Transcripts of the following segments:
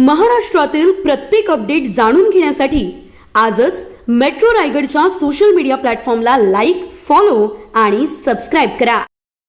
महाराष्ट्रातील प्रत्येक अपडेट जाणून घेण्यासाठी आजच मेट्रो रायगडच्या सोशल मीडिया प्लॅटफॉर्मला लाईक फॉलो आणि सबस्क्राईब करा.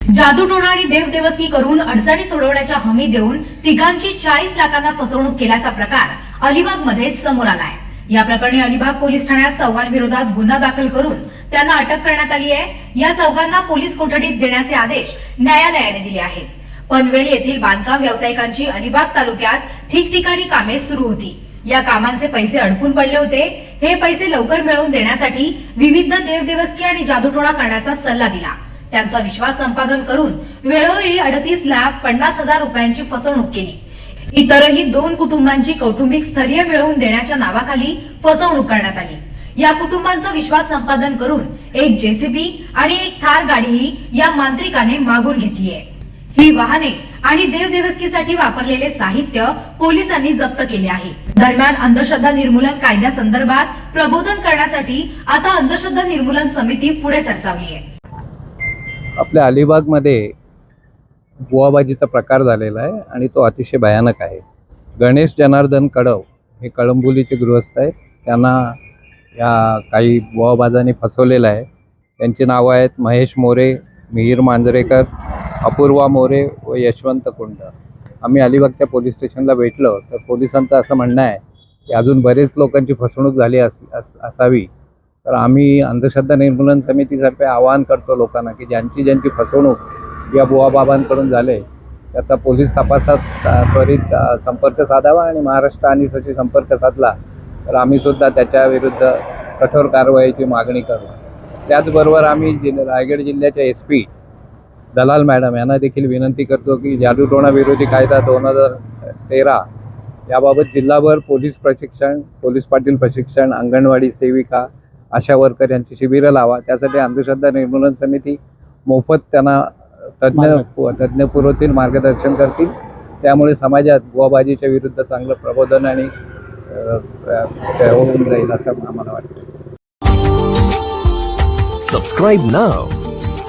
जादूटोणा आणि देवदेवस्की करून अडचणी सोडवण्याच्या हमी देऊन तिघांची चाळीस लाखांना फसवणूक केल्याचा प्रकार अलिबागमध्ये समोर आलाय. या प्रकरणी अलिबाग पोलीस ठाण्यात चौघांविरोधात गुन्हा दाखल करून त्यांना अटक करण्यात आली आहे. या चौघांना पोलीस कोठडीत देण्याचे आदेश न्यायालयाने दिले आहेत. पनवेल येथील बांधकाम व्यावसायिकांची अलिबाग तालुक्यात ठिकठिकाणी कामे सुरू होती. या कामांचे पैसे अडकून पडले होते. हे पैसे लवकर मिळवून देण्यासाठी विविध देवदेवस्की आणि जादूटोळा करण्याचा सल्ला दिला. त्यांचा विश्वास संपादन करून वेळोवेळी अडतीस लाख पन्नास हजार रुपयांची फसवणूक केली. इतरही दोन कुटुंबांची कौटुंबिक स्थैर्य मिळवून देण्याच्या नावाखाली फसवणूक करण्यात आली. या कुटुंबांचा विश्वास संपादन करून एक जेसीबी आणि एक थार गाडीही या मांत्रिकाने मागून घेतली आहे ही वाहने आणि देवदेवस्कीसाठी वापरलेले साहित्य पोलिसांनी जप्त केले आहे. दरम्यान अंधश्रद्धा निर्मूलन कायद्यासंदर्भात प्रबोधन करण्यासाठी आता अंधश्रद्धा निर्मूलन समिती पुढे सरसावली आहे. आपल्या अलिबागमध्ये बुवाबाजीचा प्रकार झालेला आहे आणि तो अतिशय भयानक आहे. गणेश जनार्दन कडव हे कळंबोलीचे गृहस्थ आहेत. त्यांना या काही बुवाबाजांनी फसवलेलं आहे. त्यांची नावं आहेत महेश मोरे मिहीर मांजरेकर अपूर्वा मोरे व यशवंत कुंड. आम्ही अलिबागच्या पोलीस स्टेशनला भेटलो तर पोलिसांचं असं म्हणणं आहे की अजून बरेच लोकांची फसवणूक झाली अस अस असावी. तर आम्ही अंधश्रद्धा निर्मूलन समितीतर्फे आवाहन करतो लोकांना की ज्यांची ज्यांची फसवणूक या बुवाबाबांकडून झाले त्याचा पोलीस तपासात त्वरित संपर्क साधावा आणि महाराष्ट्र आणि सशी संपर्क साधला तर आम्ही सुद्धा त्याच्या विरुद्ध कठोर कारवाईची मागणी करू. त्याचबरोबर आम्ही जि रायगड जिल्ह्याच्या एस पी दलाल मॅडम यांना देखील विनंती करतो की जादूटोणा विरोधी कायदा दोन हजार तेरा याबाबत जिल्हाभर पोलीस प्रशिक्षण पोलीस पाटील प्रशिक्षण अंगणवाडी सेविका आशा वर्कर यांची शिबिरं लावा. त्यासाठी अंधश्रद्धा निर्मूलन समिती मोफत त्यांना तज्ज्ञ तज्ज्ञ पुरवतील मार्गदर्शन करतील. त्यामुळे समाजात बुवाबाजीच्या विरुद्ध चांगलं प्रबोधन आणि होऊन जाईल असं आम्हाला वाटतं. Subscribe now